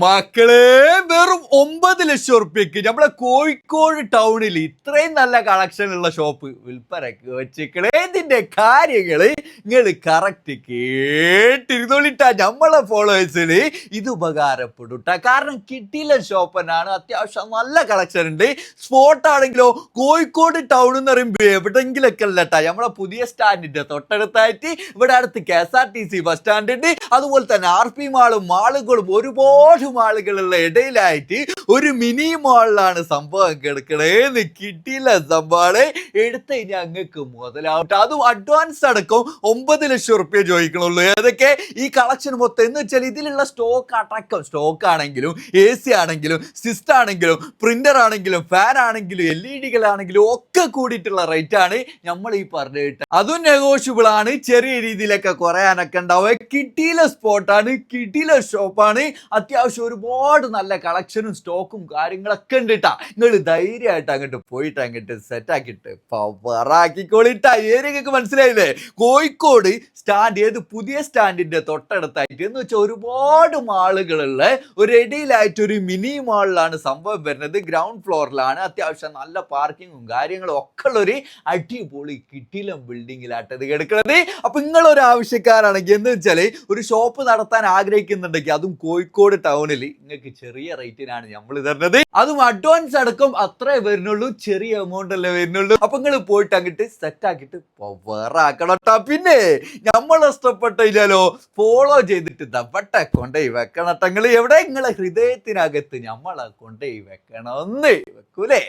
മക്കളെ വെറും ഒമ്പത് ലക്ഷം ഉറുപ്പ്യക്ക് നമ്മളെ കോഴിക്കോട് ടൗണിൽ ഇത്രയും നല്ല കളക്ഷൻ ഉള്ള ഷോപ്പ് വിൽപ്പനക്ക് വെച്ചിക്കണേ. ഇതിന്റെ കാര്യങ്ങൾ നിങ്ങൾ കറക്റ്റ് കേട്ടിരുന്നോളിട്ടാ നമ്മളെ ഫോളോവേഴ്സിന് ഇത് ഉപകാരപ്പെടും ട്ടാ. കാരണം കിട്ടിയില്ല ഷോപ്പനാണ് അത്യാവശ്യം നല്ല കളക്ഷൻ ഉണ്ട്. സ്പോട്ട് ആണെങ്കിലോ കോഴിക്കോട് ടൗൺ എന്ന് പറയുമ്പോൾ എവിടെങ്കിലൊക്കെ ഒക്കെ ഉള്ളട്ടാ. നമ്മളെ പുതിയ സ്റ്റാൻഡിന്റെ തൊട്ടടുത്തായിട്ട് ഇവിടെ അടുത്ത് K S R T C bus stand ഉണ്ട്. അതുപോലെ തന്നെ ആർ പി മാളും മാളുകളും ഒരുപാട് മാളുകളുള്ള ഇടയിലായിട്ട് ഒരു മിനി മാളിലാണ് സംഭവം കിടക്കണേന്ന് കിട്ടിയില്ല സംഭവമാണ്. എടുത്ത് ഇനി അങ്ങക്ക് മുതലാവട്ടെ. അതും അഡ്വാൻസ് അടക്കം ഒമ്പത് ലക്ഷം റുപ്യ ചോദിക്കണുള്ളൂ. ഏതൊക്കെ? ഈ കളക്ഷൻ മൊത്തം എന്ന് വെച്ചാൽ ഇതിലുള്ള സ്റ്റോക്ക് അടക്കം സ്റ്റോക്ക് ആണെങ്കിലും എ സി ആണെങ്കിലും സിസ്റ്റ് ആണെങ്കിലും പ്രിന്റർ ആണെങ്കിലും ഫാൻ ആണെങ്കിലും എൽ ഇ ഡികളാണെങ്കിലും ഒക്കെ കൂടിയിട്ടുള്ള റേറ്റ് ആണ് നമ്മൾ ഈ പറഞ്ഞു കേട്ടത് അതും നെഗോഷ്യബിൾ ആണ്. ചെറിയ രീതിയിലൊക്കെ കുറയാനൊക്കെ ഉണ്ടാവുക കിട്ടിയില്ല സ്പോട്ടാണ് കിടില ഷോപ്പാണ്. അത്യാവശ്യം ഒരുപാട് നല്ല കളക്ഷനും സ്റ്റോക്കും കാര്യങ്ങളൊക്കെ ഉണ്ട് കേട്ടാ നിങ്ങൾ ധൈര്യമായിട്ട് അങ്ങോട്ട് പോയിട്ട് അങ്ങോട്ട് സെറ്റ് ആക്കിയിട്ട് പവറാക്കിക്കോളിട്ടാ ഏരിയക്ക് മനസ്സിലായില്ലേ? കോഴിക്കോട് സ്റ്റാൻഡ് ഏത് പുതിയ സ്റ്റാൻഡിന്റെ തൊട്ടടുത്തായിട്ട് എന്ന് വെച്ചാൽ ഒരുപാട് മാളുകളുള്ള ഒരു ഇടയിലായിട്ട് ഒരു മിനി മാളിലാണ് സംഭവം വരുന്നത്. ഗ്രൗണ്ട് ഫ്ലോറിലാണ് അത്യാവശ്യം നല്ല പാർക്കിങ്ങും കാര്യങ്ങളും ഒക്കെ ഉള്ള ഒരു അടിപൊളി കിട്ടിലം ബിൽഡിങ്ങിലായിട്ട് അത് കിടക്കുന്നത് അപ്പൊ നിങ്ങൾ ഒരു ആവശ്യക്കാരാണെങ്കിൽ എന്ന് വെച്ചാൽ ഒരു ഷോപ്പ് നടത്താൻ ആഗ്രഹിക്കുന്നുണ്ടെങ്കിൽ അതും കോഴിക്കോട് ടൗണിൽ. നിങ്ങൾക്ക് ചെറിയ റേറ്റിനാണ് നമ്മൾ തരുന്നത്. അതും അഡ്വാൻസ് അടക്കം അത്രേ വരുന്നുള്ളൂ. ചെറിയ എമൗണ്ട് അല്ലേ വരുന്നുള്ളൂ. അപ്പൊ നിങ്ങൾ പോയിട്ട് അങ്ങോട്ട് സെറ്റ് ആക്കിയിട്ട് വേറെ ആക്കണം പിന്നെ നമ്മൾ ഇഷ്ടപ്പെട്ടില്ലല്ലോ ഫോളോ ചെയ്തിട്ട് ദവട്ടെ കൊണ്ടേ വെക്കണം. നിങ്ങൾ എവിടെ? നിങ്ങളെ ഹൃദയത്തിനകത്ത് നമ്മളെ കൊണ്ടേ വെക്കണം വെക്കൂലേ?